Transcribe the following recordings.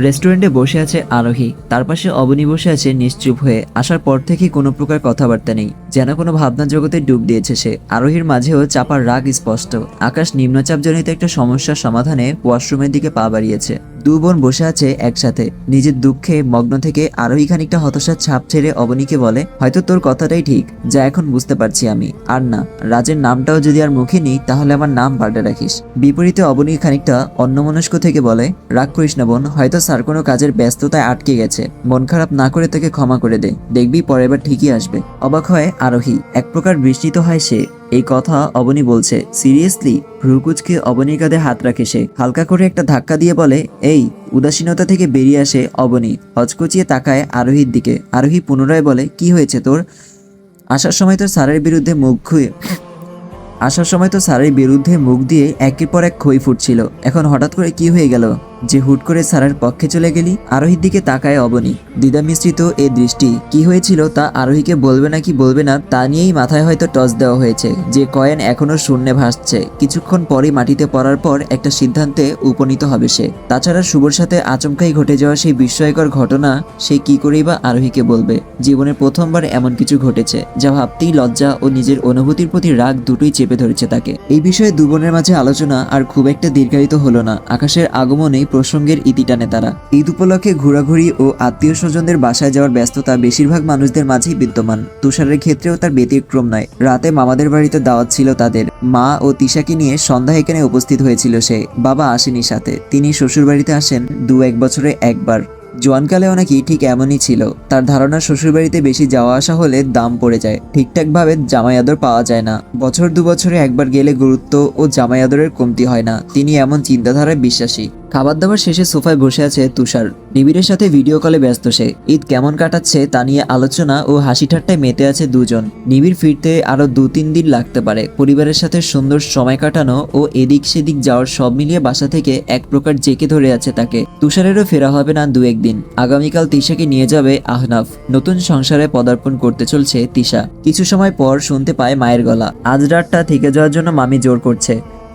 রেস্টুরেন্টে বসে আছে আরোহী। তার পাশে অবনী বসে আছে নিশ্চুপ হয়ে। আসার পর থেকে কোনো প্রকার কথাবার্তা নেই। যেন কোনো ভাবনা জগতে ডুব দিয়েছে সে। আরোহীর মাঝেও চাপার রাগ স্পষ্ট। আকাশ নিম্নচাপজনিত একটা সমস্যার সমাধানে ওয়াশরুমের দিকে পা বাড়িয়েছে। দু বোন বসে আছে একসাথে। নিজের দুঃখে মগ্ন থেকে আরোহী খানিকটা হতাশার ছাপ ছেড়ে অবনীকে বলে, হয়তো তোর কথাটাই ঠিক, যা এখন বুঝতে পারছি আমি। আর না, রাজের নামটাও যদি আর মুখে নিই, তাহলে আমার নাম পাল্টে রাখিস। বিপরীতে অবনী খানিকটা অন্যমনস্ক থেকে বলে, রাগ করিস না বোন, হয়তো স্যার কোনো কাজের ব্যস্ততায় আটকে গেছে। মন খারাপ না করে তাকে ক্ষমা করে দে, দেখবি পরের বার ঠিকই আসবে। অবাক হয় আরোহী। এক প্রকার বিস্মিত হয় সে। এই কথা অবনী বলছে। সিরিয়াসলি? ভ্রুকুচকে অবনীর কাঁধে হাত রাখে সে। হালকা করে একটা ধাক্কা দিয়ে বলে, এই, উদাসীনতা থেকে বেরিয়ে আসে অবনী। হচকচিয়ে তাকায় আরোহীর দিকে। আরোহী পুনরায় বলে, কি হয়েছে তোর? আসার সময় তো স্যারের বিরুদ্ধে মুখ খুয়ে আসার সময় তো স্যারের বিরুদ্ধে মুখ দিয়ে একের পর এক খই ফুটছিল। এখন হঠাৎ করে কি হয়ে গেল? যে হুট করে সারার পক্ষে চলে গেলি? আরোহীর দিকে তাকায় অবনী। দ্বিধা মিশ্রিত এ দৃষ্টি। কি হয়েছিল তা আরোহীকে বলবে না কি বলবে না, তা নিয়েই মাথায় হয়তো টস দেওয়া হয়েছে। যে কয়েন এখনও শূন্যে ভাসছে। কিছুক্ষণ পরই মাটিতে পড়ার পর একটা সিদ্ধান্তে উপনীত হবে সে। তাছাড়া শুভর সাথে আচমকাই ঘটে যাওয়া সেই বিস্ময়কর ঘটনা, সে কি করেই বা আরোহীকে বলবে? জীবনের প্রথমবার এমন কিছু ঘটেছে, যা ভাবতেই লজ্জা ও নিজের অনুভূতির প্রতি রাগ দুটোই চেপে ধরেছে তাকে। এই বিষয়ে দুবনের মাঝে আলোচনা আর খুব একটা দীর্ঘায়িত হলো না। আকাশের আগমনেই প্রসঙ্গের ইতি টানে তারা। ঈদ উপলক্ষে ঘোরাঘুরি ও আত্মীয় স্বজনদের বাসায় যাওয়ার ব্যস্ততা বেশিরভাগ মানুষদের মাঝেই বিদ্যমান। তুষারের ক্ষেত্রেও তার ব্যতিক্রম নয়। রাতে মামাদের বাড়িতে দাওয়াত ছিল তাদের। মা ও তিশাকে নিয়ে সন্ধ্যা এখানে উপস্থিত হয়েছিল সে। বাবা আসেনি সাথে। তিনি শ্বশুর বাড়িতে আসেন দু এক বছরে একবার। জোয়ানকালেও নাকি ঠিক এমনই ছিল। তার ধারণা, শ্বশুরবাড়িতে বেশি যাওয়া আসা হলে দাম পড়ে যায়। ঠিকঠাকভাবে জামাই আদর পাওয়া যায় না। বছর দু বছরে একবার গেলে গুরুত্ব ও জামাই আদরের কমতি হয় না। তিনি এমন চিন্তাধারায় বিশ্বাসী। খাবার দাবার শেষে সোফায় বসে আছে তুষার। নিবিড়ের সাথে ভিডিও কলে ব্যস্ত সে। ঈদ কেমন কাটাচ্ছে তা নিয়ে আলোচনা ও হাসি ঠাট্টায় মেতে আছে দুজন। নিবিড় ফিরতে আরও দু তিন দিন লাগতে পারে। পরিবারের সাথে সুন্দর সময় কাটানো ও এদিক সেদিক যাওয়ার সব মিলিয়ে বাসা থেকে এক প্রকার জেকে ধরে আছে তাকে। তুষারেরও ফেরা হবে না দু একদিন আগামীকাল তিশাকে নিয়ে যাবে আহনাফ। নতুন সংসারে পদার্পণ করতে চলছে তিশা। কিছু সময় পর শুনতে পায় মায়ের গলা। আজ রাতটা থেকে যাওয়ার জন্য মামি জোর করছে।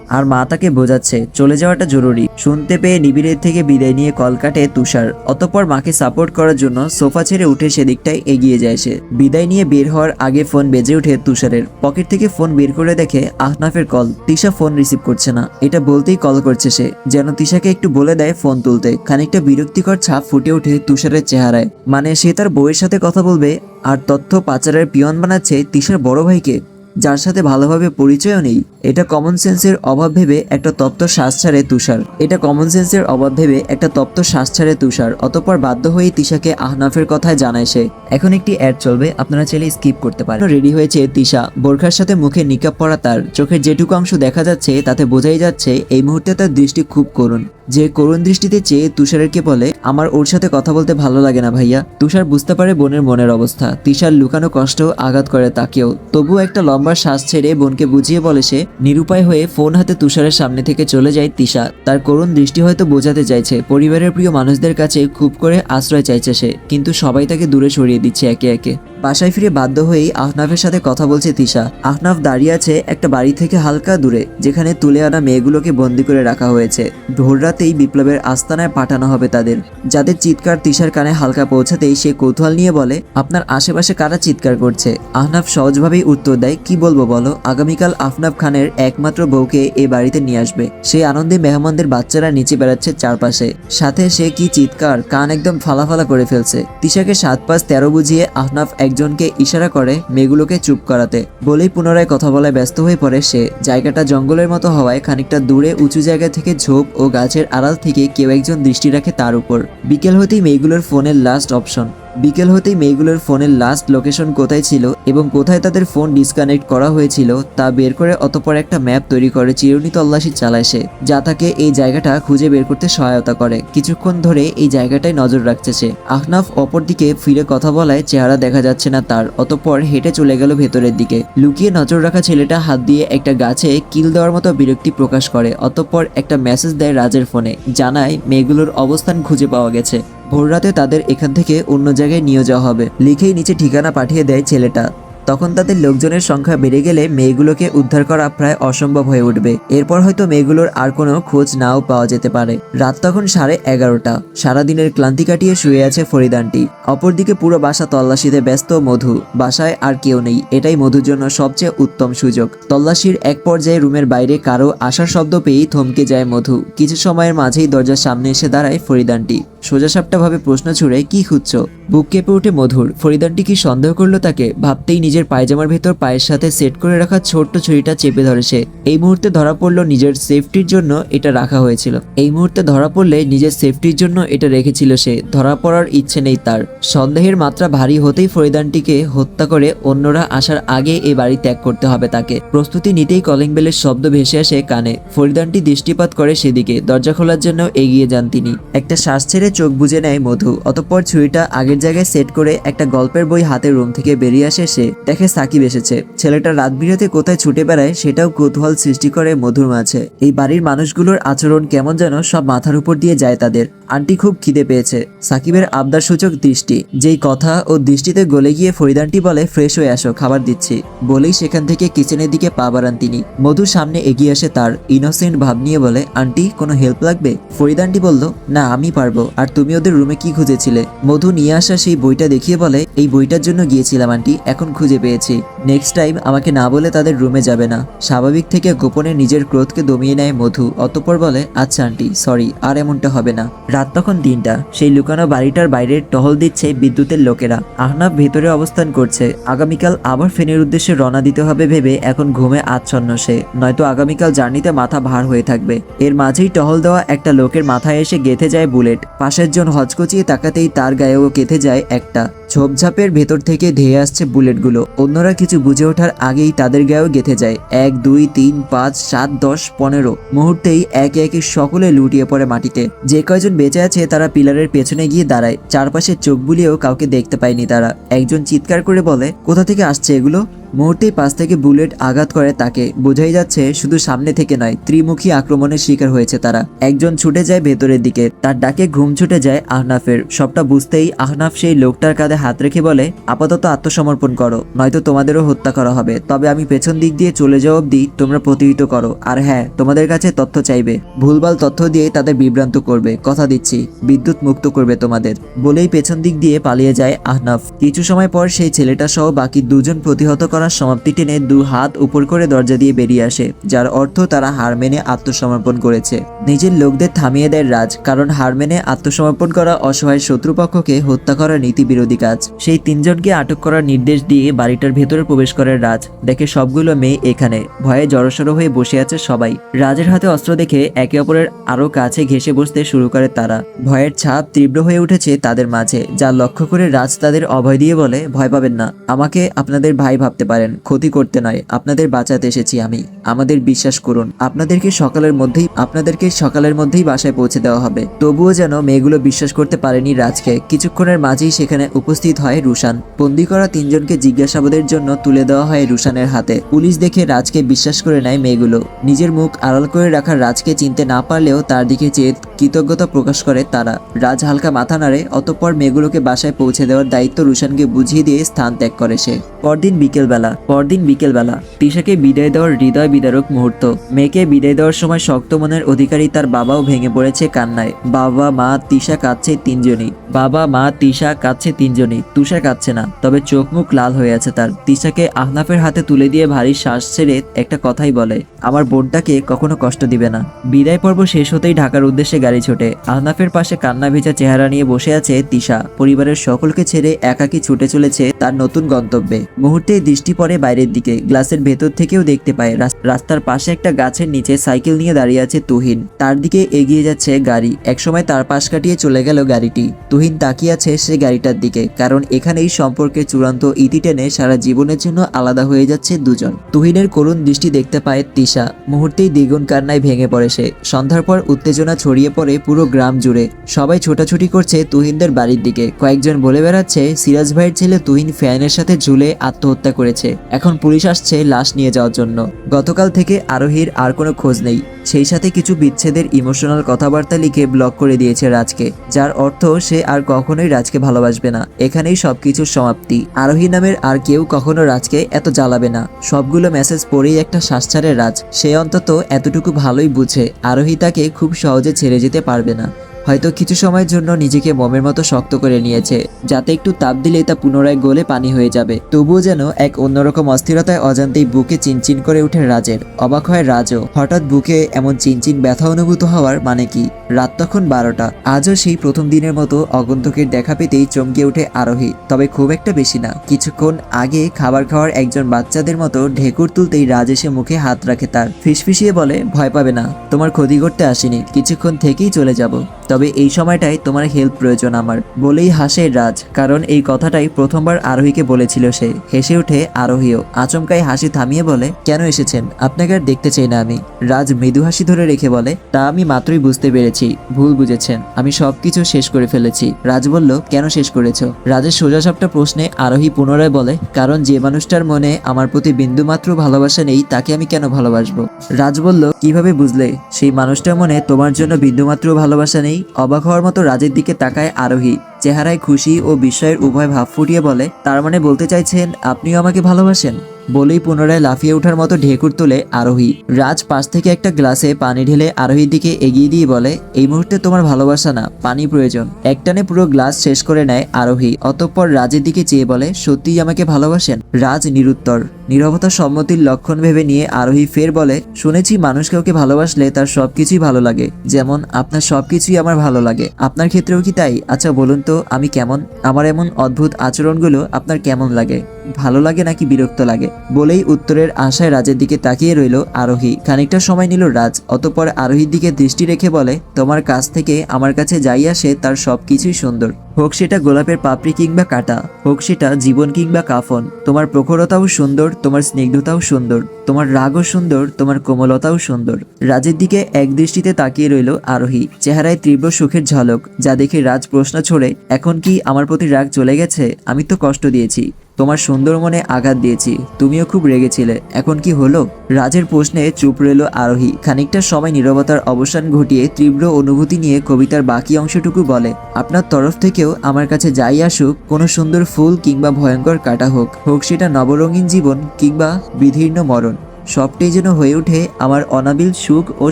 আর মা তাকে বোঝাচ্ছে, চলে যাওয়াটা জরুরি। শুনতে পেয়ে নিবিড়ের থেকে বিদায় নিয়ে কল কাটে তুষার। অতঃপর মাকে সাপোর্ট করার জন্য সোফা ছেড়ে উঠে সেদিকটায় এগিয়ে যায় সে। বিদায় নিয়ে বের হওয়ার আগে ফোন বেজে ওঠে তুষারের। পকেট থেকে ফোন বের করে দেখে আহনাফের কল তিশা ফোন রিসিভ করছে না। এটা বলতেই কল করছে সে। যেন তিশাকে একটু বলে দেয় ফোন তুলতে। খানিকটা বিরক্তিকর ছাপ ফুটে ওঠে তুষারের চেহারায়। মানে সে তার বউয়ের সাথে কথা বলবে, আর তথ্য পাচারের পিয়ন বানাচ্ছে তিশার বড় ভাইকে। যার সাথে ভালোভাবে পরিচয়ও নেই। এটা কমন সেন্সের অভাব ভেবে একটা তপ্ত শ্বাস ছাড়ে তুষার। এটা কমন সেন্সের অভাব ভেবে একটা তপ্ত শ্বাস ছাড়ে তুষার। অতঃপর বাধ্য হয়ে তিশাকে আহনাফের কথায় জানায় সে। এখন একটি অ্যাড চলবে, আপনারা চাইলে স্কিপ করতে পারেন। রেডি হয়েছে তিশা। বোরখার সাথে মুখে নিকাপ পরা তার। চোখের যেটুকু অংশ দেখা যাচ্ছে, তাতে বোঝাই যাচ্ছে, এই মুহূর্তে তার দৃষ্টি খুব করুণ। যে করুণ দৃষ্টিতে চেয়ে তুষারেরকে বলে, আমার ওর সাথে কথা বলতে ভালো লাগে না ভাইয়া। তুষার বুঝতে পারে বোনের মনের অবস্থা। তিশার লুকানো কষ্ট আঘাত করে তাকেও। তবুও একটা লম্বা শ্বাস ছেড়ে বোনকে বুঝিয়ে বলে সে, নিরুপায় হয়ে ফোন হাতে তুষারের সামনে থেকে চলে যায় তিশা। তার করুণ দৃষ্টি হয়তো বোঝাতে চাইছে। পরিবারের প্রিয় মানুষদের কাছে খুব করে আশ্রয় চাইছে সে। কিন্তু সবাই তাকে দূরে সরিয়ে দিচ্ছে একে একে। বাসায় ফিরে বাধ্য হয়েই আহনাফের সাথে কথা বলছে তিশা। আহনাফ দাঁড়িয়ে আছে একটা বাড়ি থেকে হালকা দূরে, যেখানে তুলে আনা মেয়েগুলোকে বন্দি করে রাখা হয়েছে। ভোর রাতেই বিপ্লবের আস্তানায় পাঠানো হবে তাদের যাদের চিৎকার তিশার কানে হালকা পৌঁছাতেই সে কৌতূহল নিয়ে বলে, আপনার আশেপাশে কারা চিৎকার করছে? আহনাফ সহজভাবেই উত্তর দেয়, কি বলব বলো, আগামীকাল আফনাফ খানের একমাত্র বউকে এ বাড়িতে নিয়ে আসবে। সেই আনন্দে মেহমানদের বাচ্চারা নিচে বেড়াচ্ছে চারপাশে। সাথে সে কি চিৎকার, কান একদম ফালাফালা করে ফেলছে। তিশাকে সাত পাঁচ তেরো বুঝিয়ে আহনাফ একজনকে ইশারা করে মেয়েগুলোকে চুপ করাতে। বলেই পুনরায় কথা বলায় ব্যস্ত হয়ে পড়ে সে। জায়গাটা জঙ্গলের মতো হওয়ায় খানিকটা দূরে, উঁচু জায়গা থেকে ঝোপ ও গাছের আড়াল থেকে কেউ একজন দৃষ্টি রাখে তার উপর। বিকেল হতেই মেয়েগুলোর ফোনের লাস্ট অপশন বিকেল হতেই মেয়েগুলোর ফোনের লাস্ট লোকেশন কোথায় ছিল এবং কোথায় তাদের ফোন ডিসকানেক্ট করা হয়েছিল তা বের করে অতপর একটা ম্যাপ তৈরি করে চিরুনি তল্লাশি চালায় সে, যা তাকে এই জায়গাটা খুঁজে বের করতে সহায়তা করে। কিছুক্ষণ ধরে এই জায়গাটায় নজর রাখছে সে। আহনাফ অপর দিকে ফিরে কথা বলায় চেহারা দেখা যাচ্ছে না তার, অতপর হেঁটে চলে গেল ভেতরের দিকে। লুকিয়ে নজর রাখা ছেলেটা হাত দিয়ে একটা গাছে কিল দেওয়ার মতো বিরক্তি প্রকাশ করে, অতপর একটা মেসেজ দেয় রাজের ফোনে জানায় মেয়েগুলোর অবস্থান খুঁজে পাওয়া গেছে। ভোররাতে তাদের এখান থেকে অন্য জায়গায় নিয়ে যাওয়া হবে। লিখেই নিচে ঠিকানা পাঠিয়ে দেয় ছেলেটা। তখন তাদের লোকজনের সংখ্যা বেড়ে গেলে মেয়েগুলোকে উদ্ধার করা প্রায় অসম্ভব হয়ে উঠবে। এরপর হয়তো মেয়েগুলোর আর কোনো খোঁজ নাও পাওয়া যেতে পারে। রাত তখন সাড়ে এগারোটা। সারাদিনের ক্লান্তি কাটিয়ে শুয়ে আছে ফরিদানটি অপরদিকে পুরো বাসা তল্লাশিতে ব্যস্ত মধু। বাসায় আর কেউ নেই। এটাই মধুর জন্য সবচেয়ে উত্তম সুযোগ। তল্লাশির এক পর্যায়ে রুমের বাইরে কারও আসার শব্দ পেয়েই থমকে যায় মধু। কিছু সময়ের মাঝেই দরজার সামনে এসে দাঁড়ায় ফরিদানটি সোজাসাপটা ভাবে প্রশ্ন ছুড়ে কি খুঁজছো? বুক কেঁপে উঠে মধুর। ফরিদানটি কি সন্দেহ করল তাকে? ভাবতেই নিজের পায়জামার ভেতর পায়ের সাথে সেট করে রাখা ছোট্ট ছুরিটা চেপে ধরে সে। এই মুহূর্তে ধরা পড়ল নিজের সেফটির জন্য এটা রাখা হয়েছিল। এই মুহূর্তে ধরা পড়লে নিজের সেফটির জন্য এটা রেখেছিল সে। ধরা পড়ার ইচ্ছে নেই তার। সন্দেহের মাত্রা ভারী হতেই ফরিদানটিকে হত্যা করে অন্যরা আসার আগে এ বাড়ি ত্যাগ করতে হবে তাকে। প্রস্তুতি নিতেই কলিং বেলের শব্দ ভেসে আসে কানে। ফরিদানটি দৃষ্টিপাত করে সেদিকে। দরজা খোলার জন্য এগিয়ে যান তিনি। একটা শ্বাস ছেড়ে চোখ বুঝে নেয় মধু। অতঃপর ছুরিটা আগের জায়গায় সেট করে একটা গল্পের বই হাতে রুম থেকে বেরিয়ে আসে, সে দেখে সাকিব এসেছে। ছেলেটা রাত বিরাতে কোথায় ছুটে বেড়ায় সেটাও কৌতূহল সৃষ্টি করে মধুর মাঝে। এই বাড়ির মানুষগুলোর আচরণ কেমন যেন সব মাথার উপর দিয়ে যায় তাদের। আন্টি খুব খিদে পেয়েছে। সাকিবের আবদার সূচক দৃষ্টি। যেই কথা ও দৃষ্টিতে গলে গিয়ে ফরিদানটি বলে, ফ্রেশ হয়ে আসো, খাবার দিচ্ছি। বলেই সেখান থেকে কিচেনের দিকে পা বাড়ান তিনি। মধুর সামনে এগিয়ে আসে তার। ইনোসেন্ট ভাব নিয়ে বলে, আন্টি, কোনো হেল্প লাগবে? ফরিদানটি বলল, না, আমি পারব। আর তুমি ওদের রুমে কি খুঁজেছিলে? মধু নিয়ে আসা সেই বইটা দেখিয়ে বলে, এই বইটার জন্য গিয়েছিলাম, আন্টি। এখন খুঁজে পেয়েছি। নেক্সট টাইম আমাকে না বলে তাদের রুমে যাবে না। স্বাভাবিক থেকে গোপনে নিজের ক্রোধকে দমিয়ে নেয় মধু। অতঃপর বলে আচ্ছা আন্টি সরি আর এমনটা হবে না। রাত তখন তিনটা। সেই লুকানো বাড়িটার বাইরে টহল দিচ্ছে বিদ্যুতের লোকেরা। আহনাব ভেতরে অবস্থান করছে। আগামীকাল আবার ফেনের উদ্দেশ্যে রওনা দিতে হবে ভেবে এখন ঘুমে আচ্ছন্ন সে। নয়তো আগামীকাল জার্নিতে মাথা ভার হয়ে থাকবে। এর মাঝেই টহল দেওয়া একটা লোকের মাথায় এসে গেথে যায় বুলেট। পাশের জন হচকচিয়ে তাকাতেই তার গায়েও কেঁথে যায় একটা। ঝোপঝাপের ভেতর থেকে ধেয়ে আসছে বুলেটগুলো। অন্যরা কিছু বুঝে ওঠার আগেই তাদের গায়েও গেথে যায়। এক, দুই, তিন, পাঁচ, সাত, দশ, পনেরো। মুহূর্তেই একে একে সকলে লুটিয়ে পড়ে মাটিতে। যে কয়জন বেঁচে আছে তারা পিলারের পেছনে গিয়ে দাঁড়ায়। চারপাশে চোখ বুলিয়েও কাউকে দেখতে পায়নি তারা। একজন চিৎকার করে বলে, কোথা থেকে আসছে এগুলো? মুহূর্তেই পাশ থেকে বুলেট আঘাত করে তাকে। বোঝাই যাচ্ছে শুধু সামনে থেকে নয়, ত্রিমুখী আক্রমণের শিকার হয়েছে তারা। একজন ছুটে যায় ভেতরের দিকে। তার ডাকে ঘুম ছুটে যায় আহনাফের। সবটা বুঝতেই আহনাফ সেই লোকটার কাঁধে হাত রেখে বলে, আপাতত আত্মসমর্পণ করো, নয়তো তোমাদেরও হত্যা করা হবে। তবে আমি পেছন দিক দিয়ে চলে যাওয়া অবধি তোমরা প্রতিহিত করো। আর হ্যাঁ তোমাদের কাছে তথ্য চাইবে। ভুলভাল তথ্য দিয়ে তাদের বিভ্রান্ত করবে। কথা দিচ্ছি, বিদ্যুৎ মুক্ত করবে তোমাদের। বলেই পেছন দিক দিয়ে পালিয়ে যায় আহনাফ। কিছু সময় পর সেই ছেলেটা সহ বাকি দুজন প্রতিহত করার সমাপ্তি টেনে দু হাত উপর করে দরজা দিয়ে বেরিয়ে আসে, যার অর্থ তারা হার মেনে আত্মসমর্পণ করেছে। নিজের লোকদের থামিয়ে দেয় রাজ, কারণ হার মেনে আত্মসমর্পণ করা অসহায় শত্রুপক্ষকে হত্যা করার নীতি বিরোধী কাজ সেই তিনজনকে আটক করার নির্দেশ দিয়ে বাড়িটার ভেতরে প্রবেশ করে রাজ। দেখে সবগুলো মেয়ে এখানে। ভয়ে জড়সড় হয়ে বসে আছে সবাই। রাজের হাতে অস্ত্র দেখে একে অপরের আরও কাছে ঘেসে বসতে শুরু করে তারা। ভয়ের ছাপ তীব্র হয়ে উঠেছে তাদের মাঝে, যা লক্ষ্য করে রাজ তাদের অভয় দিয়ে বলে, ভয় পাবেন না। আমাকে আপনাদের ভাই ভাবতে পারেন। ক্ষতি করতে নয়। আপনাদের বাঁচাতে এসেছি আমি। আমাদের বিশ্বাস করুন। আপনাদেরকে সকালের মধ্যেই, আপনাদেরকে সকালের মধ্যেই বাসায় পৌঁছে দেওয়া হবে। তবুও যেন মেয়েগুলো বিশ্বাস করতে পারেনি রাজকে। কিছুক্ষণের মাঝেই সেখানে উপস্থিত হয় রুশান। বন্দি করা তিনজনকে জিজ্ঞাসাবাদের জন্য তুলে দেওয়া হয় রুশানের হাতে। পুলিশ দেখে রাজকে বিশ্বাস করে নেয় মেয়েগুলো। নিজের মুখ আড়াল করে রাখা রাজকে চিনতে না পারলেও তার দিকে চেয়ে কৃতজ্ঞতা প্রকাশ করে তারা। রাজ হালকা মাথা নাড়ে, অতঃপর মেয়েগুলোকে বাসায় পৌঁছে দেওয়ার দায়িত্ব রুশানকে বুঝিয়ে দিয়ে স্থান ত্যাগ করে সে। পরদিন বিকেলবেলা পরদিন বিকেলবেলা, তিশাকে বিদায় দেওয়ার হৃদয় বিদারক মুহূর্ত। মেয়েকে বিদায় দেওয়ার সময় শক্ত মনের অধিকারী তার বাবাও ভেঙে পড়েছে কান্নায়। বাবা, মা, তিশা কাঁদছে তিনজনই। বাবা, মা, তিশা কাঁদছে তিনজনই তুষার কাঁদছে না, তবে চোখ মুখ লাল হয়ে আছে তার। তিশাকে আহনাফের হাতে তুলে দিয়ে ভারী শ্বাস ছেড়ে একটা কথাই বলে, আমার বোনটাকে কখনো কষ্ট দিবে না। বিদায় পর্ব শেষ হতেই ঢাকার উদ্দেশ্যে গাড়ি ছোটে। আহনাফের পাশে কান্না ভেজা চেহারা নিয়ে বসে আছে তিশা। পরিবারের সকলকে ছেড়ে একাকী ছুটে চলেছে তার নতুন গন্তব্যে। মুহূর্তেই দৃষ্টি পড়ে বাইরের দিকে। গ্লাসের ভেতর থেকেও দেখতে পায়, রাস- রাস্তার পাশে একটা গাছের নিচে সাইকেল নিয়ে দাঁড়িয়ে আছে তুহিন। তার দিকে এগিয়ে যাচ্ছে গাড়ি। একসময় তার পাশ কাটিয়ে চলে গেল গাড়িটি। তুহিন তাকিয়ে আছে সে গাড়িটার দিকে। কারণ এখানেই সম্পর্কে চূড়ান্ত ইতি টেনে সারা জীবনের জন্য আলাদা হয়ে যাচ্ছে দুজন। তুহিনের করুণ দৃষ্টি দেখতে পায় তিশা। মুহূর্তেই দ্বিগুণ কান্নায় ভেঙে পড়ে সে। সন্ধ্যার পর উত্তেজনা ছড়িয়ে পড়ে পুরো গ্রাম জুড়ে। সবাই ছোটাছুটি করছে তুহিনদের বাড়ির দিকে। কয়েকজন বলে বেড়াচ্ছে, সিরাজ ভাইয়ের ছেলে তুহিন ফ্যানের সাথে ঝুলে আত্মহত্যা করেছে। এখন পুলিশ আসছে লাশ নিয়ে যাওয়ার জন্য। গতকাল থেকে আরোহীর আর কোনো খোঁজ নেই। সেই সাথে কিছু বিচ্ছেদের ইমোশনাল কথাবার্তা লিখে ব্লক করে দিয়েছে রাজকে, যার অর্থ সে আর কখনোই রাজকে ভালোবাসবে না। এখানেই সবকিছুর সমাপ্তি। আরোহী নামের আর কেউ কখনো রাজকে এত জ্বালাবে না। সবগুলো মেসেজ পড়েই একটা শ্বাস ছাড়ে রাজ। সে অন্তত এতটুকু ভালোই বুঝে। আরোহী তাকে খুব সহজে ছেড়ে যেতে পারবে না। হয়তো কিছু সময়ের জন্য নিজেকে মোমের মতো শক্ত করে নিয়েছে, যাতে একটু তাপ দিলে তা পুনরায় গলে পানি হয়ে যাবে। তবুও যেন এক অন্যরকম অস্থিরতায় অজান্তেই বুকে চিনচিন করে ওঠে রাজের। অবাক হয় রাজও। হঠাৎ বুকে এমন চিনচিন ব্যথা অনুভূত হওয়ার মানে কি? রাত তখন বারোটা। আজও সেই প্রথম দিনের মতো অগন্তকের দেখা পেতেই চমকে ওঠে আরোহী। তবে খুব একটা বেশি না। কিছুক্ষণ আগে খাবার খাওয়ার একজন বাচ্চাদের মতো ঢেকুর তুলতেই রাজ এসে মুখে হাত রাখে তার। ফিসফিসিয়ে বলে, ভয় পাবে না। তোমার ক্ষতি করতে আসিনি। কিছুক্ষণ থেকেই চলে যাব। তবে এই সময়টায় তোমার হেল্প প্রয়োজন আমার। বলেই হাসে রাজ। কারণ এই কথাটাই প্রথমবার আরোহীকে বলেছিল সে। হেসে উঠে আরোহীও। আচমকাই হাসি থামিয়ে বলে, কেন এসেছেন? আপনাকে আর দেখতে চাই না আমি। রাজ মৃদু হাসি ধরে রেখে বলে, তা আমি মাত্রই বুঝতে পেরেছি। ভুল বুঝেছেন। আমি সবকিছু শেষ করে ফেলেছি। রাজ বলল, কেন শেষ করেছ? রাজের সোজাসাপটা প্রশ্নে আরোহী পুনরায় বলে, কারণ যে মানুষটার মনে আমার প্রতি বিন্দুমাত্র ভালোবাসা নেই, তাকে আমি কেন ভালোবাসবো? রাজ বলল, কীভাবে বুঝলে? সেই মানুষটার মনে তোমার জন্য বিন্দুমাত্র ভালোবাসা নেই? অবাক হওয়ার মতো রাজের দিকে তাকায় আরোহী। চেহারায় খুশি ও বিস্ময়ের উভয় ভাব ফুটিয়ে বলে, তার মানে বলতে চাইছেন আপনিও আমাকে ভালোবাসেন? বলেই পুনরায় লাফিয়ে ওঠার মতো ঢেকুর তোলে আরোহী। রাজ পাশ থেকে একটা গ্লাসে পানি ঢেলে আরোহীর দিকে এগিয়ে দিয়ে বলে, এই মুহূর্তে তোমার ভালোবাসা না, পানি প্রয়োজন। একটানে পুরো গ্লাস শেষ করে নেয় আরোহী। অতঃপর রাজের দিকে চেয়ে বলে, সত্যিই আমাকে ভালোবাসেন? রাজ নিরুত্তর। নীরবতা সম্মতির লক্ষণ ভেবে নিয়ে আরোহী ফের বলে, শুনেছি মানুষ কাউকে ভালোবাসলে তার সবকিছুই ভালো লাগে। যেমন আপনার সবকিছুই আমার ভালো লাগে। আপনার ক্ষেত্রেও কি তাই? আচ্ছা বলুন তো, আমি কেমন? আমার এমন অদ্ভুত আচরণগুলো আপনার কেমন লাগে? ভালো লাগে নাকি বিরক্ত লাগে? বলেই উত্তরের আশায় রাজের দিকে তাকিয়ে রইল আরোহী। খানিকটা সময় নিল রাজ, অতপর আরোহীর দিকে দৃষ্টি রেখে বলে, তোমার কাছ থেকে আমার কাছে যাই আসে তার সব কিছুই সুন্দর। হোক সেটা গোলাপের পাপড়ি কিংবা কাটা, হোক সেটা জীবন কিংবা কাফন, তোমার প্রখরতাও সুন্দর, তোমার স্নিগ্ধতাও সুন্দর, তোমার রাগও সুন্দর, তোমার কোমলতাও সুন্দর। রাজের দিকে এক দৃষ্টিতে তাকিয়ে রইল আরোহী, চেহারায় তীব্র সুখের ঝলক, যা দেখে রাজ প্রশ্ন ছড়ে, এখন কি আমার প্রতি রাগ চলে গেছে? আমি তো কষ্ট দিয়েছি, তোমার সুন্দর মনে আঘাত দিয়েছি, তুমিও খুব রেগেছিলে, এখন কি হলো? রাজের প্রশ্নে চুপ রইল আরোহী, খানিকটা সময় নীরবতার অবসান ঘটিয়ে তীব্র অনুভূতি নিয়ে কবিতার বাকি অংশটুকু বলে, আপনার তরফ থেকেও আমার কাছে যাই আসুক, কোনো সুন্দর ফুল কিংবা ভয়ঙ্কর কাটা হোক হোক সেটা নবরঙিন জীবন কিংবা বিধীর্ণ মরণ, সবটাই যেন হয়ে ওঠে আমার অনাবিল সুখ ও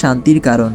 শান্তির কারণ।